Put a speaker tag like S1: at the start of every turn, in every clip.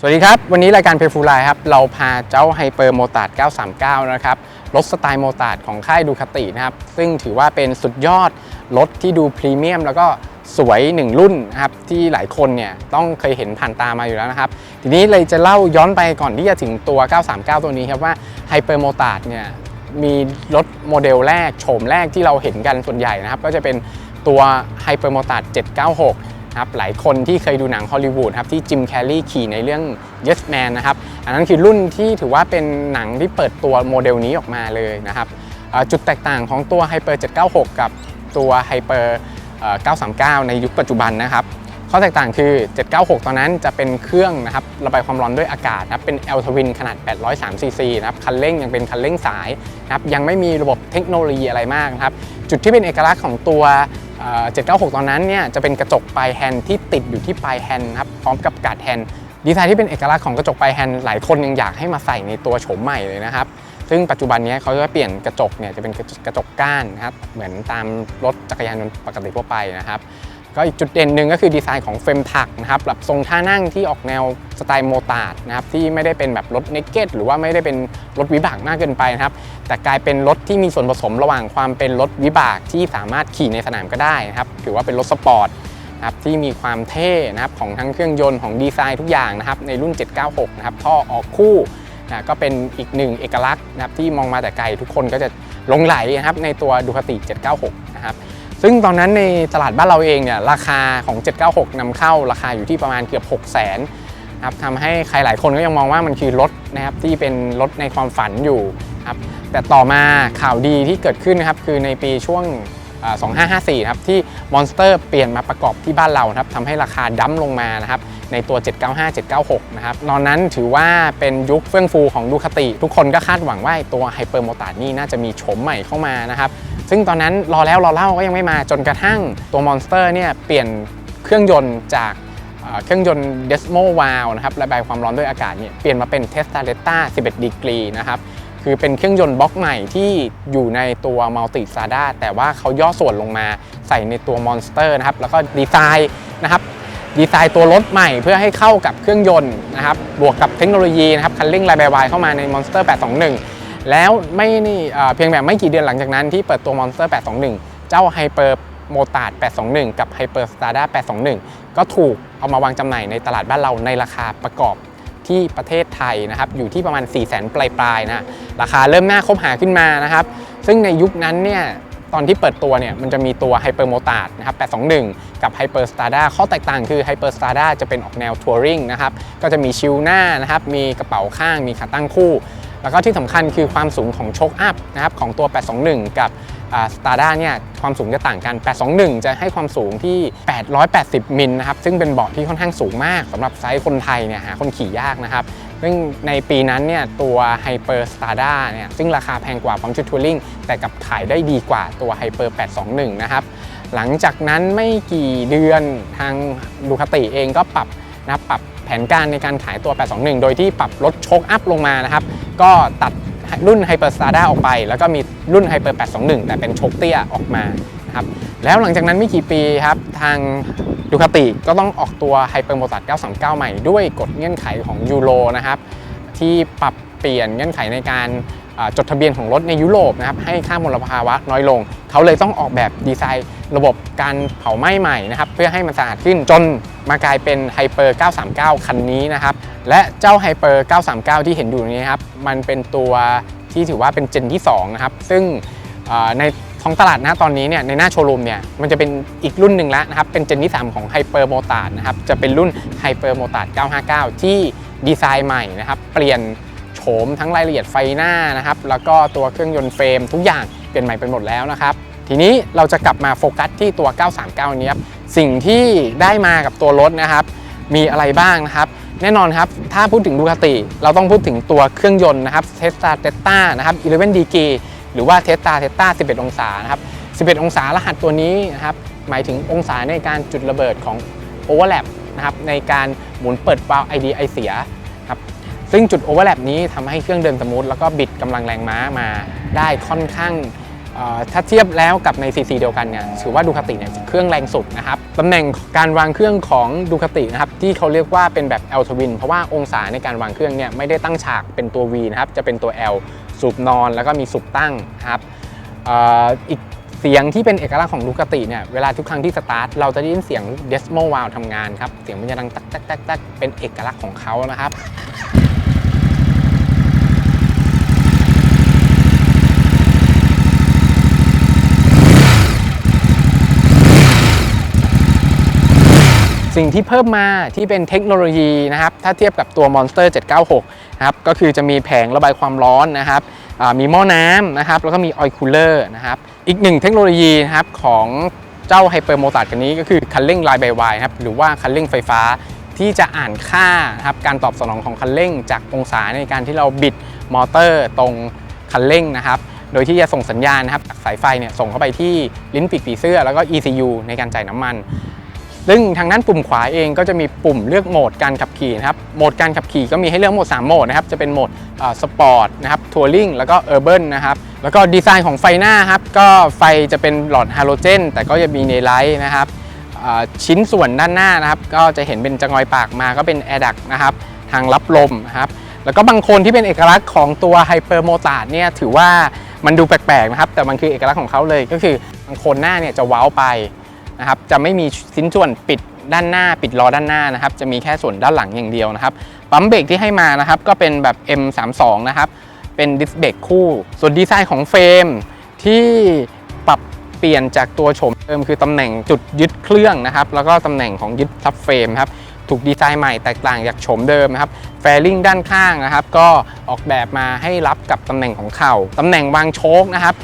S1: สวัสดีครับ วันนี้รายการเพฟูไลครับ เราพาเจ้าไฮเปอร์โมตาร์939 นะครับ รถสไตล์โมตาร์ของค่ายดูคาตินะครับ ซึ่งถือว่าเป็นสุดยอดรถที่ดูพรีเมียมแล้วก็สวยหนึ่งรุ่นนะครับ ที่หลายคนเนี่ยต้องเคยเห็นผ่านตามาอยู่แล้วนะครับ ทีนี้เลยจะเล่าย้อนไปก่อนที่จะถึงตัว 939 ตัวนี้ครับว่าไฮเปอร์โมตาร์เนี่ยมีรถโมเดลแรกโฉมแรกที่เราเห็นกันส่วนใหญ่นะครับ ก็จะเป็นตัว Hyper m o t a r 796 นะครับหลายคนที่เคยดูหนังฮอลลีวูดครับที่จิมแคลรี่ขี่ในเรื่อง Yes Man นะครับอันนั้นคือรุ่นที่ถือว่าเป็นหนังที่เปิดตัวโมเดลนี้ออกมาเลยนะครับจุดแตกต่างของตัว Hyper 796 กับตัว Hyper เอ่อ939 ในยุคปัจจุบันนะครับข้อแตกต่างคือ 796 ตอนนั้นจะเป็นเครื่องนะครับระบายความร้อนด้วยอากาศนะครับเป็น L Twin ขนาด 803 ซีซีนะครับคันเร่งยังเป็นคันเร่งสายนะครับยังไม่มีระบบเทคโนโลยีอะไรมากนะครับจุดที่เป็นเอกลักษณ์ของตัว 796 ตอนนั้นเนี่ยจะเป็นกระจกปลายแฮนด์ที่ติดอยู่ที่ปลายแฮนด์นะครับพร้อมกับการ์ดแฮนด์ดีไซน์ที่เป็นเอกลักษณ์ของกระจกปลายแฮนด์หลายคนยังอยากให้มาใส่ในตัวโฉมใหม่เลยนะครับซึ่งปัจจุบันนี้เขาจะเปลี่ยนกระจกเนี่ยจะเป็นกระจกก้านนะครับเหมือนตามรถจักรยานยนต์ปกติทั่วไปนะครับ ก็อีกจุดเด่นหนึ่งก็คือดีไซน์ของเฟรมถักนะครับแบบทรงท่านั่งที่ออกแนวสไตล์โมตาร์ดนะครับที่ไม่ได้เป็นแบบรถเนกเก็ตหรือว่าไม่ได้เป็นรถวิบากมากเกินไปนะครับ แต่กลายเป็นรถที่มีส่วนผสมระหว่างความเป็นรถวิบากที่สามารถขี่ในสนามก็ได้นะครับถือว่าเป็นรถสปอร์ตนะครับที่มีความเท่นะครับของทั้งเครื่องยนต์ของดีไซน์ทุกอย่างนะครับในรุ่น 796 นะครับท่อออกคู่นะก็เป็นอีกหนึ่งเอกลักษณ์นะครับที่มองมาแต่ไกลทุกคนก็จะหลงไหลนะครับในตัวดูคาติ796 นะครับ ซึ่งตอนนั้นในตลาดบ้านเราเองเนี่ยราคาของ 796นำเข้าราคาอยู่ที่ประมาณเกือบ 6 0 0 0 0นครับทำให้ใครหลายคนก็ยังมองว่ามันคือรถนะครับที่เป็นรถในความฝันอยู่ครับแต่ต่อมาข่าวดีที่เกิดขึ้นนะครับคือในปีช่วง 2554 นะครับที่ Monster เปลี่ยนมาประกอบที่บ้านเราครับทำให้ราคาดั้มลงมานะครับในตัว 795 796 นะครับตอนนั้นถือว่าเป็นยุคเฟื่องฟูของดูคาติ ทุกคนก็คาดหวังว่าตัว Hyper m o t a r นี่น่าจะมีโฉมใหม่เข้ามานะครับ ซึ่งตอนนั้นรอแล้วรอเล่าก็ยังไม่มาจนกระทั่งตัว Monster เนี่ยเปลี่ยนเครื่องยนต์จากเครื่องยนต์ Desmo v a l นะครับระบายความร้อนด้วยอากาศเนี่ยเปลี่ยนมาเป็น Tesla l e t t a 11 ดีกรีนะครับคือเป็นเครื่องยนต์บล็อกใหม่ที่อยู่ในตัว Multi Sada แต่ว่าเขาย่อส่วนลงมาใส่ในตัว Monster นะครับแล้วก็ดีไซน์นะครับดีไซน์ตัวรถใหม่เพื่อให้เข้ากับเครื่องยนต์นะครับบวกกับเทคโนโลยีนะครับคันเร่งระบายวายเข้ามาใน Monster 821 แล้วไม่นี่เพียงแบบไม่กี่เดือนหลังจากนั้นที่เปิดตัว Monster 821 เจ้า Hyper m o t a r 821 กับ Hyper Strada 821 ก็ถูกเอามาวางจำหน่ายในตลาดบ้านเราในราคาประกอบที่ประเทศไทยนะครับอยู่ที่ประมาณ 4 0 0 0 0 0 ปลายๆนะราคาเริ่มหน่าคบหาขึ้นมานะครับ ซึ่งในยุคนั้นเนี่ยตอนที่เปิดตัวเนี่ยมันจะมีตัว Hyper m o t a r นะครับ 821 กับ Hyper Strada ข้อแตกต่างคือ Hyper Strada จะเป็นออกแนวทัวริงนะครับก็จะมีชิลหน้านะครับมีกระเป๋าข้างมีขาตั้งคู่ แล้วก็ที่สำคัญคือความสูงของโชคอัพนะครับของตัว 821 กับสตาร์ด้าเนี่ยความสูงจะต่างกัน 821 จะให้ความสูงที่ 880 มิลนะครับ ซึ่งเป็นเบาะที่ค่อนข้างสูงมากสำหรับไซส์คนไทยเนี่ยหาคนขี่ยากนะครับ ซึ่งในปีนั้นเนี่ยตัว Hyper Strada เนี่ยซึ่งราคาแพงกว่าพร้อมชุดทัวริงแต่กับขายได้ดีกว่าตัว Hyper 821 นะครับ หลังจากนั้นไม่กี่เดือนทางดูคาติเองก็ปรับนะปรับ แผนการในการขายตัว 821 โดยที่ปรับลดโชกอัพลงมานะครับ ก็ตัดรุ่นไฮเปอร์สตาร์ด้าออกไป แล้วก็มีรุ่นไฮเปอร์821 แต่เป็นโชกเตี้ยออกมาครับแล้วหลังจากนั้นไม่กี่ปีครับ ทางดูคาติก็ต้องออกตัวไฮเปอร์โมตัด939 ใหม่ด้วยกฎเงื่อนไขของยูโรนะครับ ที่ปรับเปลี่ยนเงื่อนไขในการ จดทะเบียนของรถในยุโรปนะครับให้ค่ามลภาวะน้อยลง เขาเลยต้องออกแบบดีไซน์ ระบบการเผาไหม้ใหม่นะครับเพื่อให้มันสะอาดขึ้นจนมากลายเป็น Hyper 939 คันนี้นะครับและเจ้า Hyper 939 ที่เห็นอยู่นี้ครับมันเป็นตัวที่ถือว่าเป็นเจนที่2นะครับซึ่งในท้องตลาดนะตอนนี้เนี่ยในหน้าโชว์รูมเนี่ยมันจะเป็นอีกรุ่นหนึ่งแล้วนะครับเป็นเจนที่ 3 ของ Hyper m o t a r นะครับจะเป็นรุ่น Hyper m o t a r 959 ที่ดีไซน์ใหม่นะครับเปลี่ยน โฉมทั้งรายละเอียดไฟหน้านะครับ แล้วก็ตัวเครื่องยนต์เฟรม ทุกอย่างเปลี่ยนใหม่ไปหมดแล้วนะครับ ทีนี้เราจะกลับมาโฟกัสที่ตัว 939 นี้ครับ สิ่งที่ได้มากับตัวรถนะครับ มีอะไรบ้างนะครับ แน่นอนครับ ถ้าพูดถึงดูคาติ เราต้องพูดถึงตัวเครื่องยนต์นะครับเทสตาเตต้านะครับ11 d ีกีหรือว่าเทสตาเทสตา11 องศานะครับ 11 องศารหัสตัวนี้นะครับ หมายถึงองศาในการจุดระเบิดของ Overlap นะครับในการหมุนเปิดวาล์ว ID ไอเสีย ซึ่งจุดโอเวอร์แลปนี้ทำให้เครื่องเดินสมูทแล้วก็บิดกำลังแรงม้ามาได้ค่อนข้างถ้าเทียบแล้วกับใน CC เดียวกันเนี่ยถือว่าดูคาติเนี่ยเครื่องแรงสุดนะครับตำแหน่งการวางเครื่องของดูคาตินะครับที่เขาเรียกว่าเป็นแบบ L twin เพราะว่าองศาในการวางเครื่องเนี่ยไม่ได้ตั้งฉากเป็นตัว V นะครับจะเป็นตัว L สูบนอนแล้วก็มีสูบตั้งครับอ,อีกเสียงที่เป็นเอกลักษณ์ของดูคาติเนี่ยเวลาทุกครั้งที่สตาร์ทเราจะได้ยินเสียง Desmo Valve ทำงานครับเสียงมันจะดังตักตักตักตักเป็นเอกลักษณ์ของเขานะครับ สิ่งที่เพิ่มมาที่เป็นเทคโนโลยีนะครับ ถ้าเทียบกับตัว Monster 796นะครับก็คือจะมีแผงระบายความร้อนนะครับมีหม้อน้ำนะครับแล้วก็มีออยล์คูลเลอร์นะครับอีกหนึ่งเทคโนโลยีนะครับของเจ้าไฮเปอร์โมตัดกันนี้ก็คือคันเร่ง Line by Wire นะครับหรือว่าคันเร่งไฟฟ้าที่จะอ่านค่านะครับการตอบสนองของคันเร่ง จากองศาในการที่เราบิดมอเตอร์ตรงคันเร่งนะครับ โดยที่จะส่งสัญญาณนะครับจากสายไฟเนี่ยส่งเข้าไปที่ลิ้นปีกผีเสื้อแล้วก็ ECU ในการจ่ายน้ำมัน ซึ่งทางด้านปุ่มขวาเองก็จะมีปุ่มเลือกโหมดการขับขี่นะครับ โหมดการขับขี่ก็มีให้เลือกโหมด 3 โหมดนะครับ จะเป็นโหมดสปอร์ตนะครับ ทัวริงแล้วก็เออร์เบินะครับ แล้วก็ดีไซน์ของไฟหน้าครับ ก็ไฟจะเป็นหลอดฮาโลเจน แต่ก็จะมีเนไลท์นะครับชิ้นส่วนด้านหน้านะครับ ก็จะเห็นเป็นจงอยปากมาก็เป็นแอร์ดักนะครับ ทางรับลมนะครับแล้วก็บางคนที่เป็นเอกลักษณ์ของตัวไฮเปอร์โมตาร์เนี่ยถือว่ามันดูแปลกๆนะครับ แต่มันคือเอกลักษณ์ของเขาเลยก็คือบางคนหน้าเนี่ยจะว้าวไป นะครับจะไม่มีชิ้นส่วนปิดด้านหน้า ปิดล้อด้านหน้านะครับจะมีแค่ส่วนด้านหลังอย่างเดียวนะครับปั๊มเบรกที่ให้มานะครับก็เป็นแบบ M32 นะครับเป็นดิสเบรกคู่ ส่วนดีไซน์ของเฟรมที่ปรับเปลี่ยนจากตัวโฉมเดิมคือตำแหน่งจุดยึดเครื่องนะครับแล้วก็ตำแหน่งของยึดซับเฟรมครับถูกดีไซน์ใหม่แตกต่างจากโฉมเดิมนะครับแฟริงด้านข้างนะครับ ก็ออกแบบมาให้รับกับตำแหน่งของเข่าตำแหน่งวางโชคนะครับ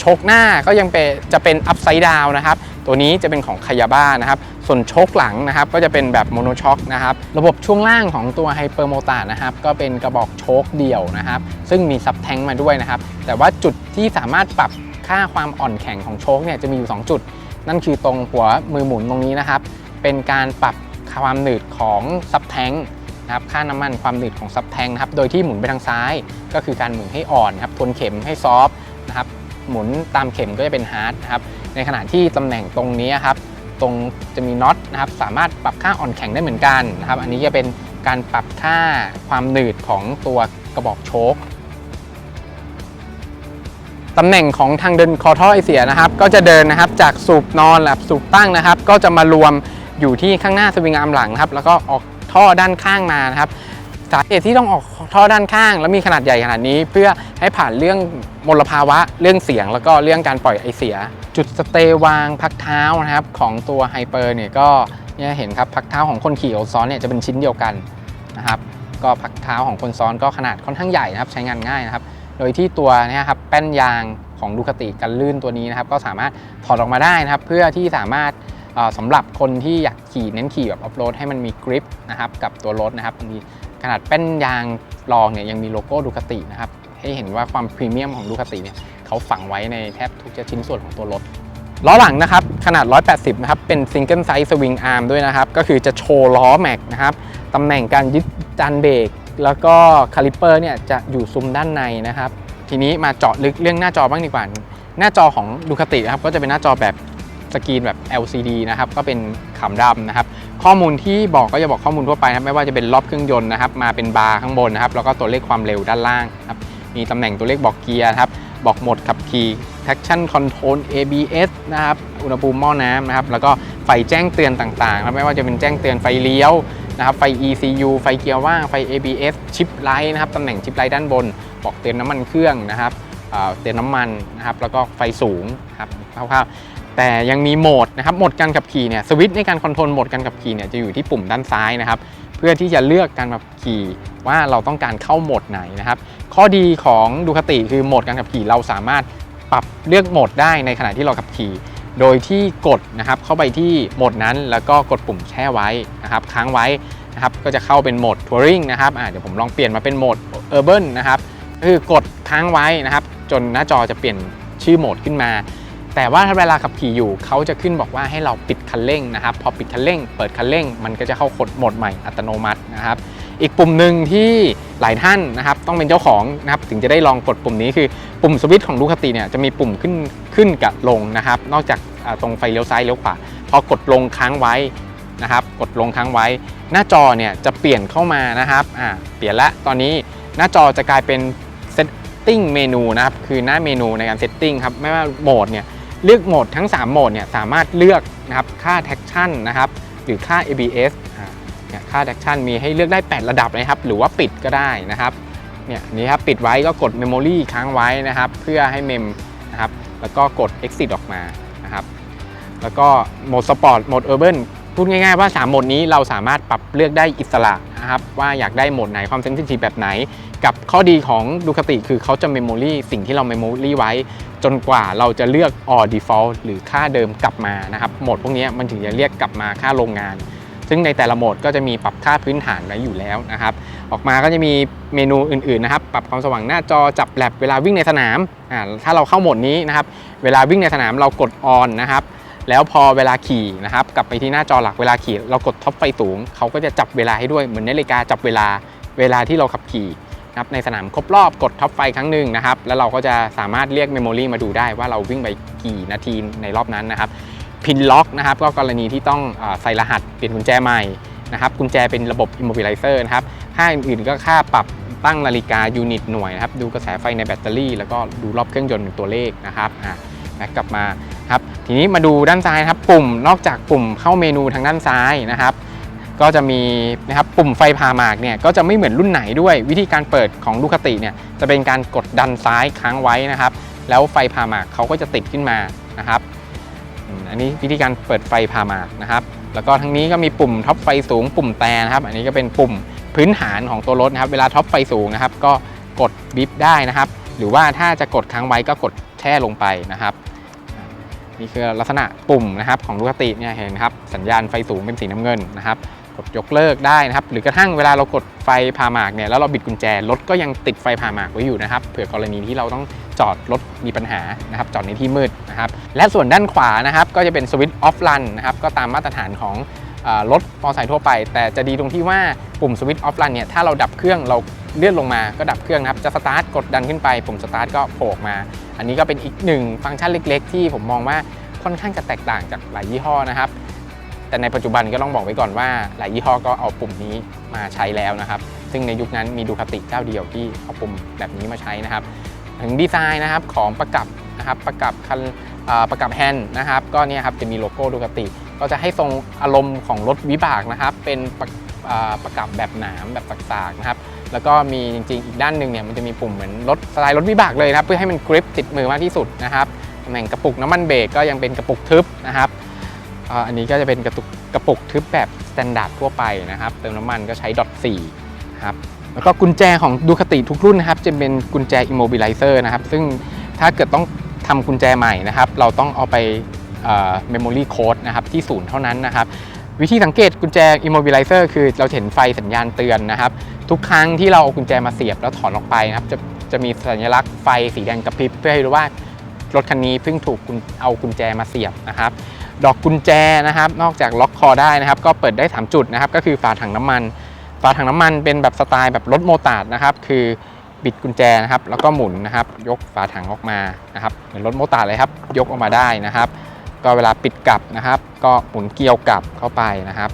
S1: โชคหน้าก็ยังเป็นจะเป็นอัพไซด์ดาวนะครับ ตัวนี้จะเป็นของคายาบ้านะครับ ส่วนโชคหลังนะครับ ก็จะเป็นแบบโมโนช็อคนะครับ ระบบช่วงล่างของตัวไฮเปอร์โมตานะครับ ก็เป็นกระบอกโชคเดี่ยวนะครับ ซึ่งมีซับแทงมาด้วยนะครับ แต่ว่าจุดที่สามารถปรับค่าความอ่อนแข็งของโชคเนี่ยจะมีอยู่ 2 จุด นั่นคือตรงหัวมือหมุนตรงนี้นะครับ เป็นการปรับความหนืดของซับแทงนะครับค่าน้ำมันความหนืดของซับแทงนะครับ โดยที่หมุนไปทางซ้าย ก็คือการหมุนให้อ่อนนะครับทวนเข็มให้ซอฟนะครับ หมุนตามเข็มก็จะเป็นฮาร์ดครับในขณะที่ตำแหน่งตรงนี้ครับตรงจะมีน็อตนะครับสามารถปรับค่าอ่อนแข็งได้เหมือนกันนะครับอันนี้จะเป็นการปรับค่าความหนืดของตัวกระบอกโชคตำแหน่งของทางเดินคอท่อไอเสียนะครับ ก็จะเดินนะครับจากสูบนอนแบบสูบตั้งนะครับ ก็จะมารวมอยู่ที่ข้างหน้าสวิงอาร์มหลังครับแล้วก็ออกท่อด้านข้างมานะครับ สาเหตุที่ต้องออกท่อด้านข้าง แล้วมีขนาดใหญ่ขนาดนี้ เพื่อให้ผ่านเรื่องมลภาวะ เรื่องเสียง แล้วก็เรื่องการปล่อยไอเสีย จุดสเตย์วางพักเท้านะครับของตัวไฮเปอร์เนี่ยก็เนี่ยเห็นครับพักเท้าของคนขี่กับซ้อนเนี่ยจะเป็นชิ้นเดียวกันนะครับก็พักเท้าของคนซ้อนก็ขนาดค่อนข้างใหญ่นะครับใช้งานง่ายนะครับ โดยที่ตัวนยครับแป้นยางของดูคติกันลื่นตัวนี้นะครับ ก็สามารถถอดออกมาได้นะครับ เพื่อที่สามารถเอ่อสำหรับคนที่อยากขี่เน้นขี่แบบออฟโรดให้มันมีกริปนะครับกับตัวรถนะครับมี ขนาดแป้นยางรองเนี่ยยังมีโลโก้ดูคตินะครับ ให้เห็นว่าความพรีเมียมของดูคติเนี่ยเขาฝังไว้ในแทบทุกชิ้นส่วนของตัวรถล้อหลังนะครับ ขนาด 180 นะครับ เป็นซิงเกิลไซส์สวิงอาร์มด้วยนะครับ ก็คือจะโชว์ล้อแม็กนะครับตำแหน่งการยึดจานเบรกแล้วก็คาลิปเปอร์เนี่ยจะอยู่ซุ้มด้านในนะครับ ทีนี้มาเจาะลึกเรื่องหน้าจอบ้างดีกว่า หน้าจอของดูคตินะครับก็จะเป็นหน้าจอแบบ สกรีนแบบ LCD นะครับก็เป็นขำดำนะครับข้อมูลที่บอกก็จะบอกข้อมูลทั่วไปนะครับไม่ว่าจะเป็นรอบเครื่องยนต์นะครับมาเป็นบาร์ข้างบนนะครับแล้วก็ตัวเลขความเร็วด้านล่างครับมีตำแหน่งตัวเลขบอกเกียร์ครับบอกหมดขับขี่ traction control ABS นะครับอุณหภูมิหม้อน้ำนะครับแล้วก็ไฟแจ้งเตือนต่างๆครับไม่ว่าจะเป็นแจ้งเตือนไฟเลี้ยวนะครับไฟ ECU ไฟเกียร์ว่างไฟ ABS ชิปไลท์นะครับตำแหน่งชิปไลท์ด้านบน บอกเตือนน้ำมันเครื่องนะครับเตือนน้ำมันนะครับแล้วก็ไฟสูงครับคร่าวๆ แต่ยังมีโหมดนะครับโหมดการขับขี่เนี่ยสวิตช์ในการคอนโทรลโหมดการขับขี่เนี่ยจะอยู่ที่ปุ่มด้านซ้ายนะครับ เพื่อที่จะเลือกการขับขี่ว่าเราต้องการเข้าโหมดไหนนะครับ ข้อดีของดูคติคือโหมดการขับขี่เราสามารถปรับเลือกโหมดได้ในขณะที่เราขับขี่ โดยที่กดนะครับเข้าไปที่โหมดนั้น แล้วก็กดปุ่มแช่ไว้นะครับ ค้างไว้นะครับก็จะเข้าเป็นโหมดทัวริงนะครับเดี๋ยวผมลองเปลี่ยนมาเป็นโหมดเออร์เบินะครับคือกดค้างไว้นะครับ จนหน้าจอจะเปลี่ยนชื่อโหมดขึ้นมา แต่ว่าถ้าเวลาขับขี่อยู่เขาจะขึ้นบอกว่าให้เราปิดคันเร่งนะครับ พอปิดคันเร่ง เปิดคันเร่ง มันก็จะเข้าโหมดใหม่อัตโนมัตินะครับ อีกปุ่มหนึ่งที่หลายท่านนะครับ ต้องเป็นเจ้าของนะครับถึงจะได้ลองกดปุ่มนี้คือปุ่มสวิตช์ของดูคติเนี่ยจะมีปุ่มขึ้นขึ้นกับลงนะครับ นอกจากตรงไฟเลี้ยวซ้ายเลี้ยวขวาพอกดลงค้างไว้นะครับ กดลงค้างไว้ หน้าจอเนี่ยจะเปลี่ยนเข้ามานะครับอ่าเปลี่ยนละตอนนี้หน้าจอจะกลายเป็น setting เมนูนะครับคือหน้าเมนูในการ setting ครับไม่ว่าโหมดเนี่ย เลือกโหมดทั้ง 3 โหมดเนี่ยสามารถเลือกนะครับค่า traction นะครับหรือค่า ABS เนี่ยค่า traction มีให้เลือกได้ 8 ระดับเลยครับหรือว่าปิดก็ได้นะครับเนี่ยนี่ครับปิดไว้ก็กด memory ค้างไว้นะครับเพื่อให้เมมนะครับแล้วก็กด exit ออกมานะครับแล้วก็โหมดสปอร์ตโหมดเออร์เบิพูดง่ายๆว่า 3 โหมดนี้เราสามารถปรับเลือกได้อิสระนะครับว่าอยากได้โหมดไหนความเซนซิทีฟแบบไหน กับข้อดีของดูคติคือเขาจะเมมโมรีสิ่งที่เราเมมโมรีไว้ จนกว่าเราจะเลือก all default หรือค่าเดิมกลับมานะครับโหมดพวกนี้มันถึงจะเรียกกลับมาค่าโรงงาน ซึ่งในแต่ละโหมดก็จะมีปรับค่าพื้นฐานไว้อยู่แล้วนะครับ ออกมาก็จะมีเมนูอื่นๆนะครับ ปรับความสว่างหน้าจอจับแลบเวลาวิ่งในสนามอ่าถ้าเราเข้าโหมดนี้นะครับ เวลาวิ่งในสนามเรากด on นะครับแล้วพอเวลาขี่นะครับกลับไปที่หน้าจอหลักเวลาขี่เรากดท็อปไฟสูงเขาก็จะจับเวลาให้ด้วยเหมือนนาฬิกาจับเวลาเวลาที่เราขับขี่ นะครับในสนามครบรอบกดท็อปไฟครั้งหนึ่งนะครับแล้วเราก็จะสามารถเรียกเมมโมรีมาดูได้ว่าเราวิ่งไปกี่นาทีในรอบนั้นนะครับพินล็อกนะครับก็กรณีที่ต้องอใส่รหัสเปลี่ยนกุญแจใหม่นะครับกุญแจเป็นระบบ immobilizer นะครับค่าอื่นๆก็ค่าปรับตั้งนาฬิกายูนิตหน่วยนะครับดูกระแสไฟในแบตเตอรี่ แล้วก็ดูรอบเครื่องยนต์เป็นตัวเลขนะครับอะแบ็กกลับมาครับทีนี้มาดูด้านซ้ายครับปุ่มนอกจากปุ่มเข้าเมนูทางด้านซ้ายนะครับ ก็จะมีนะครับปุ่มไฟพาหมากเนี่ยก็จะไม่เหมือนรุ่นไหนด้วยวิธีการเปิดของดูคติเนี่ยจะเป็นการกดดันซ้ายค้างไว้นะครับ แล้วไฟพาหมากเขาก็จะติดขึ้นมานะครับอันนี้วิธีการเปิดไฟพาหมากนะครับ แล้วก็ทั้งนี้ก็มีปุ่มท็อปไฟสูง ปุ่มแต่นะครับ อันนี้ก็เป็นปุ่มพื้นฐานของตัวรถนะครับ เวลาท็อปไฟสูงนะครับ ก็กดบิฟได้นะครับ หรือว่าถ้าจะกดค้างไว้ก็กดแช่ลงไปนะครับนี่คือลักษณะปุ่มนะครับของลูกติเนี่ยเห็นครับสัญญาณไฟสูงเป็นสีน้ำเงินนะครับ กดยกเลิกได้นะครับ หรือกระทั่งเวลาเรากดไฟพาหมากเนี่ยแล้วเราบิดกุญแจรถก็ยังติดไฟพาหมากไว้อยู่นะครับเผื่อกรณีที่เราต้องจอดรถมีปัญหานะครับจอดในที่มืดนะครับและส่วนด้านขวานะครับก็จะเป็นสวิตช์ออฟรันนะครับก็ตามมาตรฐานของรถมอเตอร์ไซค์ทั่วไป แต่จะดีตรงที่ว่าปุ่มสวิตช์ออฟรันเนี่ยถ้าเราดับเครื่องเราเลื่อนลงมาก็ดับเครื่องนะครับจะสตาร์ทกดดันขึ้นไปปุ่มสตาร์ทก็โผล่มา อันนี้ก็เป็นอีกหนึ่งฟังก์ชันเล็ก ๆ ที่ผมมองว่าค่อนข้างจะแตกต่างจากหลายยี่ห้อนะครับ แต่ในปัจจุบันก็ต้องบอกไว้ก่อนว่า หลายยี่ห้อก็เอาปุ่มนี้มาใช้แล้วนะครับ ซึ่งในยุคนั้นมีดูคติเจ้าเดียวที่เอาปุ่มแบบนี้มาใช้นะครับ ถึงดีไซน์นะครับของประกับนะครับประกับคันประกับแฮนด์นะครับ ก็เนี่ยครับจะมีโลโก้ดูคติ ก็จะให้ทรงอารมณ์ของรถวิบากนะครับ เป็นประประกับแบบหนามแบบสากๆนะครับ แล้วก็มีจริงๆอีกด้านหนึ่งเนี่ยมันจะมีปุ่มเหมือนรถสไตล์รถวิบากเลยนะครับ เพื่อให้มันกริปติดมือมากที่สุดนะครับตำแหน่งกระปุกน้ำมันเบรกก็ยังเป็นกระปุกทึบนะครับ อันนี้ก็จะเป็นกระตุกกระปุกทึบแบบสแตนดาร์ดทั่วไปนะครับ เติมน้ำมันก็ใช้ดอท4นะครับ แล้วก็กุญแจของดูคติทุกรุ่นนะครับ จะเป็นกุญแจ immobilizer นะครับ ซึ่งถ้าเกิดต้องทำกุญแจใหม่นะครับ เราต้องเอาไปเมมโมรีโค้ดนะครับที่ศูนย์เท่านั้นนะครับ วิธีสังเกตกุญแจ immobilizer คือเราเห็นไฟสัญญาณเตือนนะครับ ทุกครั้งที่เราเอากุญแจมาเสียบแล้วถอนออกไปนะครับ จะจะมีสัญลักษณ์ไฟสีแดงกระพริบเพื่อให้รู้ว่ารถคันนี้เพิ่งถูกเอากุญแจมาเสียบนะครับ ดอกกุญแจนะครับ นอกจากล็อกคอได้นะครับ ก็เปิดได้ 3 จุดนะครับ ก็คือฝาถังน้ำมัน ฝาถังน้ำมันเป็นแบบสไตล์แบบรถโมตาร์ดนะครับ คือบิดกุญแจนะครับ แล้วก็หมุนนะครับ ยกฝาถังออกมานะครับ เหมือนรถโมตาร์ดเลยครับ ยกออกมาได้นะครับ ก็เวลาปิดกลับนะครับ ก็หมุนเกลียวกลับเข้าไปนะครับ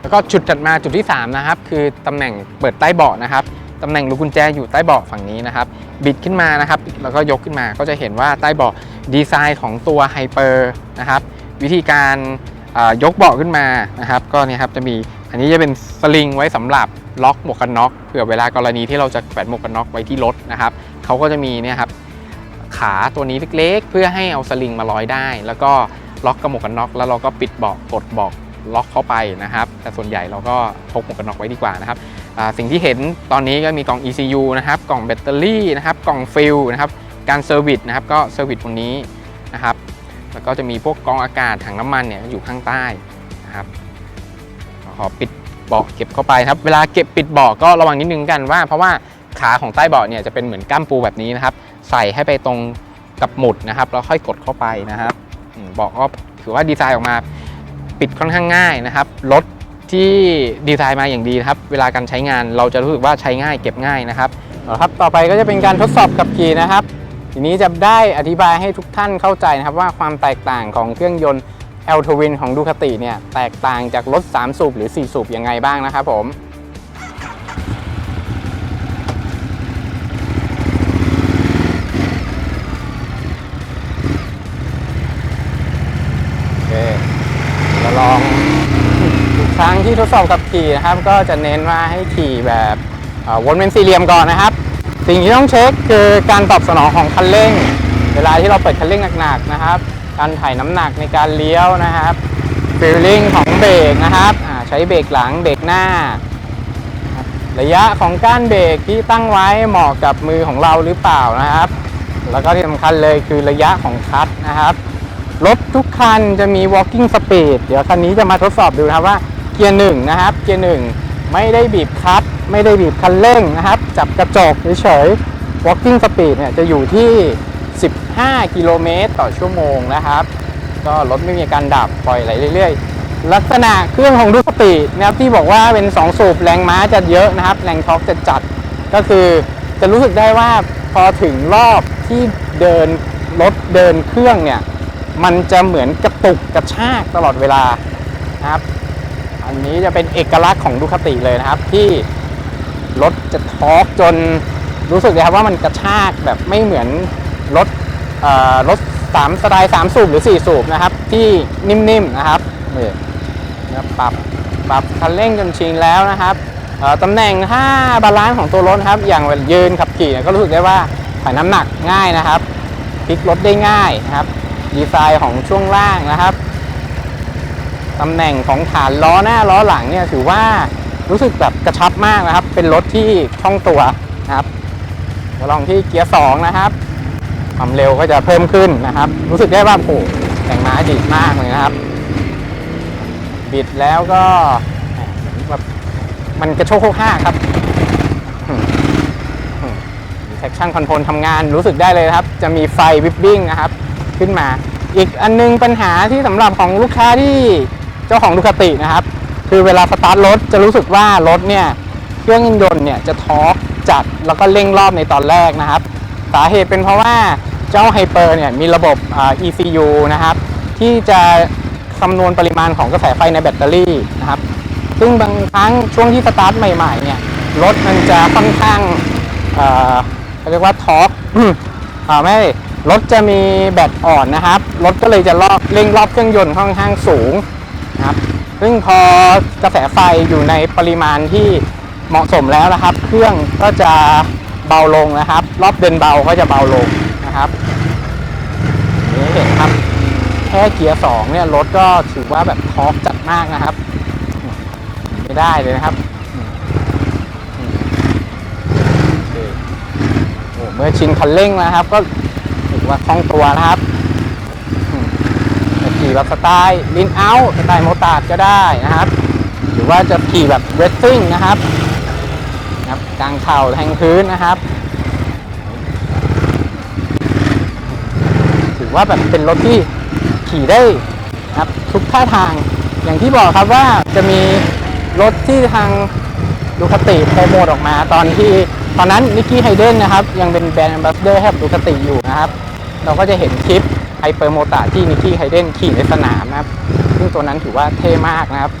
S1: แล้วก็จุดถัดมาจุดที่ 3 นะครับ คือตำแหน่งเปิดใต้เบาะนะครับ ตำแหน่งลูกกุญแจอยู่ใต้เบาะฝั่งนี้นะครับ บิดขึ้นมานะครับ แล้วก็ยกขึ้นมาก็จะเห็นว่าใต้เบาะดีไซน์ของตัวไฮเปอร์นะครับ วิธีการยกเบาะขึ้นมานะครับ ก็เนี่ยครับจะมีอันนี้จะเป็นสลิงไว้สำหรับล็อกหมวกกันน็อกเผื่อเวลากรณีที่เราจะแขวนหมวกกันน็อกไว้ที่รถนะครับเขาก็จะมีเนี่ยครับขาตัวนี้เล็กๆ เพื่อให้เอาสลิงมาร้อยได้ แล้วก็ล็อกกระหมวกกันน็อกแล้วเราก็ปิดเบาะกดเบาะล็อกเข้าไปนะครับ แต่ส่วนใหญ่เราก็พกหมวกกันน็อกไว้ดีกว่านะครับ สิ่งที่เห็นตอนนี้ก็มีกล่อง ECU นะครับกล่องแบตเตอรี่นะครับกล่องฟิลนะครับการเซอร์วิสนะครับก็เซอร์วิสตรงนี้นะครับแล้วก็จะมีพวกกองอากาศถังน้ำมันเนี่ยอยู่ข้างใต้นะครับขอปิดเบาะเก็บเข้าไปครับเวลาเก็บปิดเบาะก็ระวังนิดนึงกันว่า เพราะว่าขาของใต้เบาะเนี่ยจะเป็นเหมือนก้ามปูแบบนี้นะครับ ใส่ให้ไปตรงกับหมุดนะครับแล้วค่อยกดเข้าไปนะครับเบอกก็ถือว่าดีไซน์ออกมาปิดค่อนข้างง่ายนะครับลด ที่ดีไซน์มาอย่างดีนะครับ เวลาการใช้งานเราจะรู้สึกว่าใช้ง่ายเก็บง่ายนะครับครับต่อไปก็จะเป็นการทดสอบขับขี่นะครับ ทีนี้จะได้อธิบายให้ทุกท่านเข้าใจนะครับว่าความแตกต่างของเครื่องยนต์ L Twin ของดูคาติเนี่ยแตกต่างจากรถ 3 สูบหรือ 4 สูบยังไงบ้างนะครับผม โอเคเราลองทุก ครั้งที่ทดสอบขับขี่นะครับ ก็จะเน้นว่าให้ขี่แบบวนเป็นสี่เหลี่ยมก่อนนะครับ สิ่งที่ต้องเช็คคือการตอบสนองของคันเร่ง เวลาที่เราเปิดคันเร่งหนักๆนะครับ การถ่ายน้ำหนักในการเลี้ยวนะครับฟีลลิ่งของเบรกนะครับใช้เบรกหลังเบรกหน้า ระยะของก้านเบรกที่ตั้งไว้เหมาะกับมือของเราหรือเปล่านะครับ แล้วก็ที่สำคัญเลยคือระยะของคลัตช์นะครับรถทุกคันจะมี walking speed เดี๋ยวคันนี้จะมาทดสอบดูนะครับว่า เกียร์หนึ่งนะครับ เกียร์หนึ่งไม่ได้บีบคัตไม่ได้บีบคันเร่งนะครับ จับกระจกเฉยๆ walking speed เนี่ยจะอยู่ที่ 15 กิโลเมตรต่อชั่วโมงนะครับ ก็รถไม่มีการดับปล่อยไหลเรื่อยๆ ลักษณะเครื่องของดูสปีดนะครับที่บอกว่าเป็น 2 สูบแรงม้าจะเยอะนะครับ แรงท็อกจะจัดก็คือจะรู้สึกได้ว่าพอถึงรอบที่เดินรถเดินเครื่องเนี่ย มันจะเหมือนกระตุกกระชากตลอดเวลานะครับ อันนี้จะเป็นเอกลักษณ์ของดูคาติเลยนะครับ ที่รถจะทอร์กจนรู้สึกเลยครับว่ามันกระชากแบบไม่เหมือนรถรถสามสไตล์สามสูบหรือสี่สูบนะครับ ที่นิ่มๆนะครับนี่นะปรับปรับคันเร่งจนชินแล้วนะครับตำแหน่งถ้าบาลานซ์ของตัวรถครับ อย่างยืนขับขี่ก็รู้สึกได้ว่าถ่ายน้ำหนักง่ายนะครับพลิกรถได้ง่ายนะครับ ดีไซน์ของช่วงล่างนะครับ ตำแหน่งของฐานล้อหน้าล้อหลังเนี่ยถือว่ารู้สึกแบบกระชับมากนะครับ เป็นรถที่คล่องตัวนะครับมาลองที่เกียร์2นะครับความเร็วก็จะเพิ่มขึ้นนะครับ รู้สึกได้ว่าโอ้โหแรงม้าดีมากเลยนะครับ บิดแล้วก็แบบมันกระโชกโคกห้าครับแท็กชั่นคอนโทรลทำงานรู้สึกได้เลยครับ จะมีไฟวิบบิ้งนะครับ ขึ้นมา อีกอันนึงปัญหาที่สำหรับของลูกค้าที่ เจ้าของดูคาตินะครับ คือเวลาสตาร์ทรถจะรู้สึกว่ารถเนี่ยเครื่องยนต์เนี่ยจะทอร์กจัดแล้วก็เร่งรอบในตอนแรกนะครับ สาเหตุเป็นเพราะว่าเจ้าไฮเปอร์เนี่ยมีระบบอ่า ECU นะครับ ที่จะคำนวณปริมาณของกระแสไฟในแบตเตอรี่นะครับ ซึ่งบางครั้งช่วงที่สตาร์ทใหม่ๆเนี่ยรถมันจะค่อนข้างเอ่อเขาเรียกว่าทอร์กอ่าไม่รถจะมีแบตอ่อนนะครับ รถก็เลยจะรอบเร่งรอบเครื่องยนต์ค่อนข้างสูง นะครับ ซึ่งพอกระแสไฟอยู่ในปริมาณที่เหมาะสมแล้วนะครับ เครื่องก็จะเบาลงนะครับ รอบเดินเบาก็จะเบาลงนะครับนี่เห็นครับแค่เกียร์สองเนี่ยรถก็ถือว่าแบบทอร์กจัดมากนะครับ ไม่ได้เลยนะครับโอ้เมื่อชินคันเร่งนะครับ ก็ถือว่าคล่องตัวนะครับ ขี่แบบสไตล์ลินเอาสไตล์โมตาร์ดก็ได้นะครับ หรือว่าจะขี่แบบเรสซิ่งนะครับครับกลางเข่าแทงพื้นนะครับ ถือว่าแบบเป็นรถที่ขี่ได้นะครับทุกท่าทางอย่างที่บอกครับว่าจะมีรถที่ทางดูคาติโปรโมทออกมาตอนที่ตอนนั้นนิกกี้ไฮเดนนะครับ ยังเป็นแบรนด์แอมบาสเดอร์ให้กับดูคาติอยู่นะครับ เราก็จะเห็นคลิป ไฮเปอร์โมตาที่นิกกี้ไฮเดนขี่ในสนามนะครับ ซึ่งตัวนั้นถือว่าเท่มากนะครับ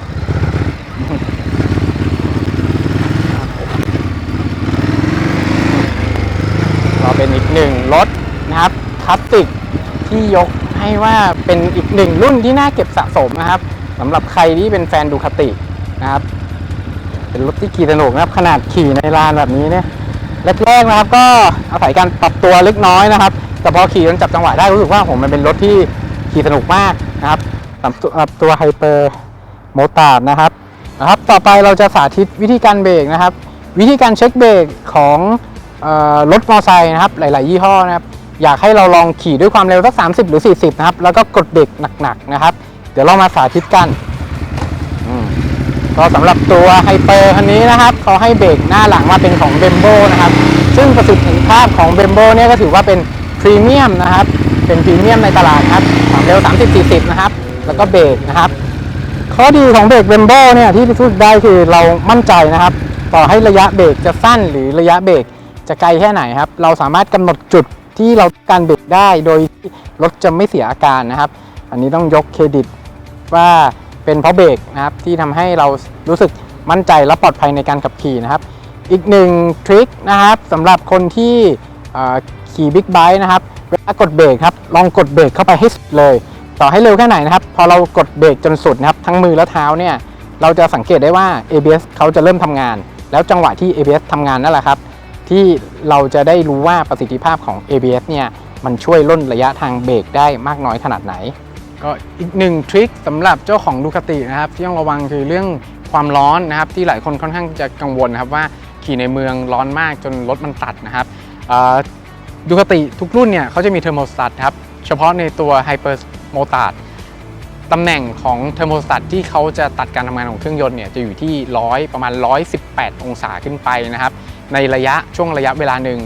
S1: ก็เป็นอีกหนึ่งรถนะครับคลาสสิกที่ยกให้ว่าเป็นอีกหนึ่งรุ่นที่น่าเก็บสะสมนะครับสำหรับใครที่เป็นแฟนดูคาตินะครับ เป็นรถที่ขี่สนุกนะครับ ขนาดขี่ในลานแบบนี้เนี่ยแรกๆนะครับ ก็อาศัยการปรับตัวเล็กน้อยนะครับ แต่พอขี่จนจับจังหวะได้รู้สึกว่าผมมันเป็นรถที่ขี่สนุกมากนะครับสำหรับตัวไฮเปอร์โมตาร์นะครับนะครับต่อไปเราจะสาธิตวิธีการเบรกนะครับ วิธีการเช็คเบรกของรถมอเตอร์ไซค์นะครับหลาย ๆ ยี่ห้อนะครับอยากให้เราลองขี่ด้วยความเร็วสัก 30 หรือ 40 นะครับ แล้วก็กดเบรกหนัก ๆ นะครับ เดี๋ยวเรามาสาธิตกันอืมก็สำหรับตัวไฮเปอร์คันนี้นะครับเขาให้เบรกหน้าหลังมาเป็นของเบมโบนะครับ ซึ่งประสิทธิภาพของเบมโบเนี่ยก็ถือว่าเป็น พรีเมียมนะครับ เป็นพรีเมียมในตลาดครับความเร็ว 30 40 นะครับ แล้วก็เบรกนะครับ ข้
S2: อดีของเบรกเบมโบเนี่ยที่พิสูจน์ได้คือเรามั่นใจนะครับ ต่อให้ระยะเบรกจะสั้นหรือระยะเบรกจะไกลแค่ไหนครับ เราสามารถกำหนดจุดที่เราต้องการเบรกได้โดยรถจะไม่เสียอาการนะครับ อันนี้ต้องยกเครดิตว่าเป็นเพราะเบรกนะครับที่ทำให้เรารู้สึกมั่นใจและปลอดภัยในการขับขี่นะครับ อีกหนึ่งทริคนะครับสำหรับคนที่ ขี่บิ๊กไบค์นะครับเวลากดเบรกครับลองกดเบรกเข้าไปให้สุดเลย ต่อให้เร็วแค่ไหนนะครับ พอเรากดเบรกจนสุดนะครับทั้งมือและเท้าเนี่ยเราจะสังเกตได้ว่า ABS เขาจะเริ่มทำงาน แล้วจังหวะที่ ABS ทำงานนั่นแหละครับ ที่เราจะได้รู้ว่าประสิทธิภาพของ ABS เนี่ยมันช่วยล่นระยะทางเบรกได้มากน้อยขนาดไหน ก็อีกหนึ่งทริคสำหรับเจ้าของดูคตินะครับที่ต้องระวังคือเรื่องความร้อนนะครับ ที่หลายคนค่อนข้างจะกังวลนะครับว่าขี่ในเมืองร้อนมากจนรถมันตัดนะครับ ดูคติทุกรุ่นเนี่ยเขาจะมีเทอร์โมสตัตครับ เฉพาะในตัวไฮเปอร์โมตาร์ตำแหน่งของเทอร์โมสตัตที่เขาจะตัดการทำงานของเครื่องยนต์เนี่ยจะอยู่ที่100ประมาณ 118 องศาขึ้นไปนะครับ ในระยะช่วงระยะเวลาหนึ่ง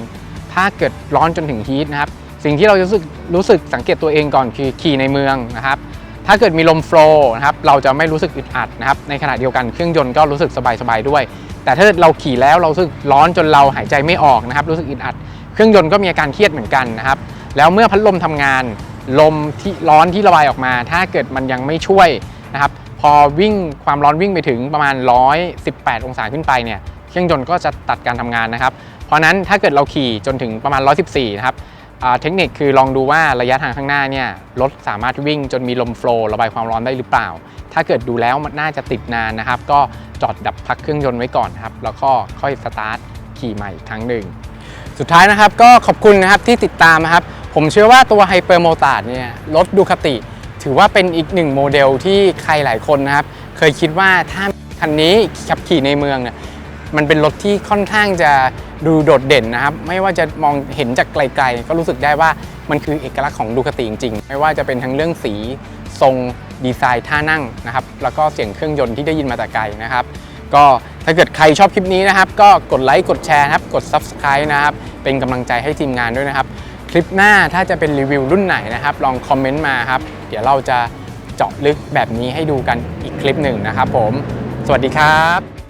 S2: ถ้าเกิดร้อนจนถึงฮีทนะครับ สิ่งที่เราจะรู้สึกรู้สึกสังเกตตัวเองก่อนคือขี่ในเมืองนะครับ ถ้าเกิดมีลมโฟล์นะครับเราจะไม่รู้สึกอึดอัดนะครับ ในขณะเดียวกันเครื่องยนต์ก็รู้สึกสบายๆด้วย แต่ถ้าเกิดเราขี่แล้วเรารู้สึกร้อนจนเราหายใจไม่ออกนะครับ รู้สึกอึดอัด เครื่องยนต์ก็มีอาการเครียดเหมือนกันนะครับ แล้วเมื่อพัดลมทำงาน ลมที่ร้อนที่ระบายออกมา ถ้าเกิดมันยังไม่ช่วยนะครับ พอวิ่งความร้อนวิ่งไปถึงประมาณ 118 องศาขึ้นไปเนี่ย เครื่องยนต์ก็จะตัดการทำงานนะครับ เพราะนั้นถ้าเกิดเราขี่จนถึงประมาณ 114 นะครับเทคนิคคือลองดูว่าระยะทางข้างหน้าเนี่ยรถสามารถวิ่งจนมีลมโฟล์ระบายความร้อนได้หรือเปล่า ถ้าเกิดดูแล้วมันน่าจะติดนานนะครับ ก็จอดดับพักเครื่องยนต์ไว้ก่อนครับ แล้วก็ค่อยสตาร์ทขี่ใหม่อีกครั้งหนึ่ง สุดท้ายนะครับก็ขอบคุณนะครับที่ติดตามนะครับ ผมเชื่อว่าตัว Hyper m o t a r เนี่ยรถดูคติ ถือว่าเป็นอีกหนึ่งโมเดลที่ใครหลายคนนะครับ เคยคิดว่าถ้าคันนี้ขับขี่ในเมืองเนี่ยมันเป็นรถที่ค่อนข้างจะดูโดดเด่นนะครับ ไม่ว่าจะมองเห็นจากไกลๆ ก็รู้สึกได้ว่ามันคือเอกลักษณ์ของดูคติจริงๆ ไม่ว่าจะเป็นทั้งเรื่องสีทรงดีไซน์ท่านั่งนะครับ แล้วก็เสียงเครื่องยนต์ที่ได้ยินมาแต่ไกลนะครับ ก็ ถ้าเกิดใครชอบคลิปนี้นะครับ ก็กดไลค์กดแชร์นะครับกด Subscribe นะครับเป็นกำลังใจให้ทีมงานด้วยนะครับ คลิปหน้าถ้าจะเป็นรีวิวรุ่นไหนนะครับ ลองคอมเมนต์มาครับ เดี๋ยวเราจะเจาะลึกแบบนี้ให้ดูกันอีกคลิปหนึ่งนะครับผม สวัสดีครับ